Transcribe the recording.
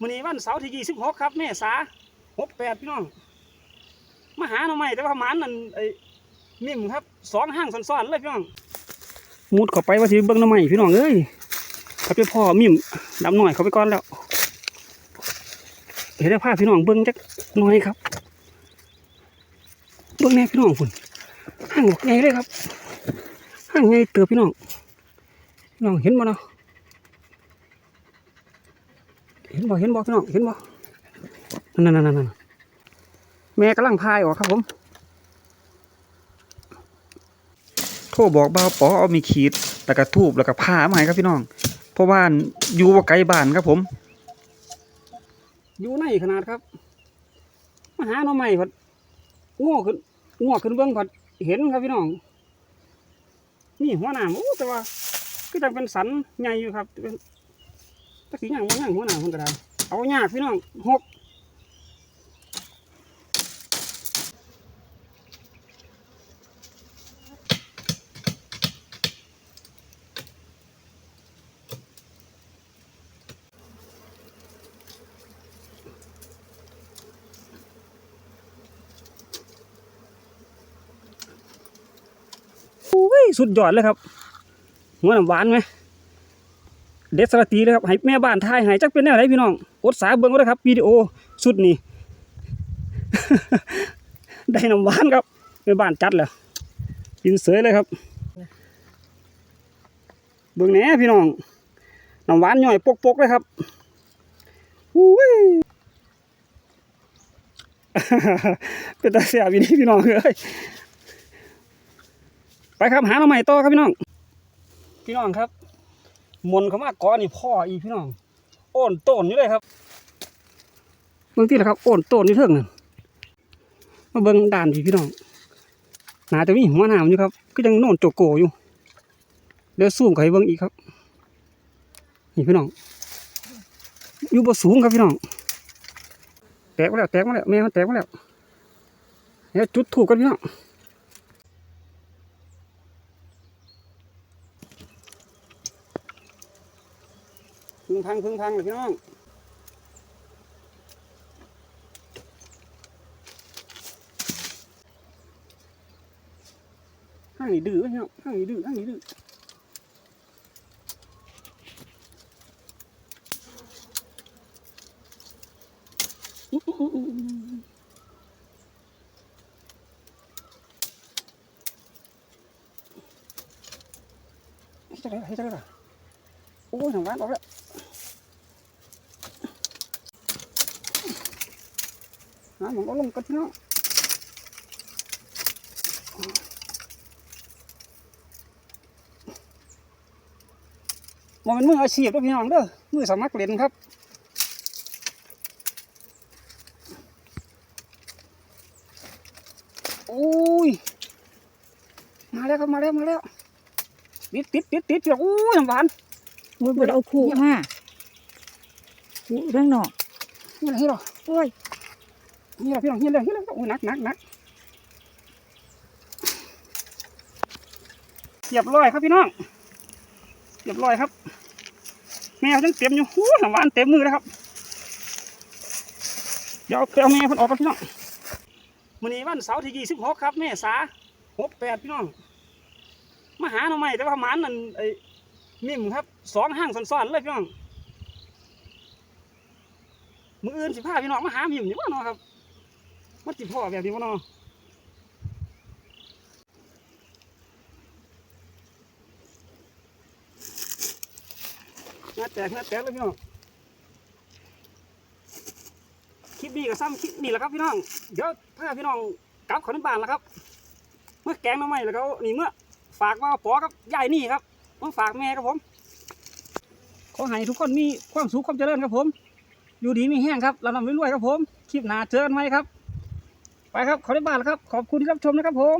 มื้อนี้วันเสาร์ที่26ครับเมษา68พี่น้องมาหาหน่อไม้แต่ว่าหมานนั่นไอ้มิ่มครับสองห้างซ้อนๆเลยพี่น้องมุดเข้าไปว่าสิเบิ่งหน่อไม้พี่น้องเอ้ยครับไปพ่อมิ่มดำหน่อยเข้าไปก่อนแล้วเดี๋ยวได้พาพี่น้องเบิ่งจักหน่อยครับเบิ่งแน่พี่น้องพุ่นห้างบอกใหญ่เลยครับห้างใหญ่เติบพี่น้องพี่น้องเห็นบ่เนาะ เห็ นบ่เห็นบ่พี่น้องเห็นบ่นั่นนั่นนั่นนั่นแม่กำลังพายออกครับผมโทรบอกบ่าวปอเอามีขีดแล้วก็ทูบแล้วก็ผ้ามาให้ครับพี่น้อง เพราะว่าอยู่บ่ไกลบ้านครับผม อยู่ในขนาดครับมาหาน่อไม้พัดง้อขึ้นง้อขึ้นเบื้องพัดเห็นครับพี่น้องนี่หัวหน้าโอ้แต่ว่าก็จะเป็นสันใหญ่อยู่ครับ เป็นตะกี้ย่างว่าย่างหัวหน้าคนก็ได้เอายากพี่น้องหกอุ้ยสุดยอดเลยครับหัวน้ำหวานไหม เด็ดสลัดตีเลยครับให้แม่บ้านทายให้จักเป็นแนวไหนพี่น้องอดสาเบิ่งก็ได้ครับวิดีโอสุดนี้ได้น้ำหวานครับแม่บ้านจัดแล้วกินเสยเลยครับ เบิ่งแหน่พี่น้องน้ำหวานย่อยปกๆเลยครับอุ้ยเป็นตาเสียบีนี้พี่น้องเอ้ยไปครับหาหน่อใหม่ต่อครับพี่น้อง พี่น้องครับ มนเขามาก่อนนี่พ่ออีพี่น้องโอนโตนอยู่เลยครับเบื้องที่แหละครับโอนโตนอยู่เทิงนั่นมาเบิ้งด่านพี่พี่น้องหนาจะมีหัวหนามอยู่ครับ ก็ยังโน่นโจโกอยู่เดี๋ยวซูมเขาให้เบิ้งอีกครับนี่พี่น้องอยู่บนสูงครับพี่น้องแตกมาแล้วแตกมาแล้วแม่มันแตกมาแล้วเดี๋ยวจุดถูกกันพี่น้อง พึ่งพังพึ่งพังเลยพี่น้องห้างนี่ดื้อพี่น้องห้างนี่ดื้อห้างนี่ดื้ออื้ออื้ออื้ออื้อให้จังเลยให้จังเลยล่ะโอ้ยทางบ้านออกแล้วาหมองเอาลงกันพี่น้องมันเป็นมืออาชีพเด้อพี่น้องเด้อมือสมัครเล่นครับโอ้ยมาแล้วครับมาแล้วมาแล้วติดติดติดติดเปียกอู้ยน้ำหวานมุ้ยบดเอาขู่มาขู่เรื่องนอกนี่แหละนี่หรอโอ้ย นี่แหละพี่น้องนี่แหละนี่แหละโอ้ยนักนักนักเรียบร้อยครับพี่น้องเรียบร้อยครับ แมวยังเต็มอยู่หูน้ำหวานเต็มมือแล้วครับ เดี๋ยวเอาเอาแม่เพิ่นออกกันพี่น้องมื้อนี้วันเสาร์ที่26ครับเมษา68พี่น้องมาหาหน่อไม้แต่ว่าหมานนั่นไอ้มิ่มครับสองห้างซ้อนๆเลยพี่น้องมืออื่นสิพาพี่น้องมาหามิ่มอยู่ว่าเนาะครับ มันสิพ่อแบบนี้ว่าเนาะงาแตกงาแตกเลยพี่น้อง คลิปนี้ก็ซ้ำคลิปนี้แหละครับพี่น้อง เดี๋ยวพาพี่น้องกลับขอนบ้านแล้วครับ เมื่อแกงหน้ำไม้แล้วก็นี่เมื่อฝากว่าปอกับยายนี่ครับมาฝากแม่ครับผม ขอให้ทุกคนมีความสุขความเจริญครับผม อยู่ดีมีแห้งครับเรานำรวยๆครับผม คลิปหน้าเจอกันไหมครับ ไปครับขอได้บ้านแล้วครับ ขอบคุณที่รับชมนะครับผม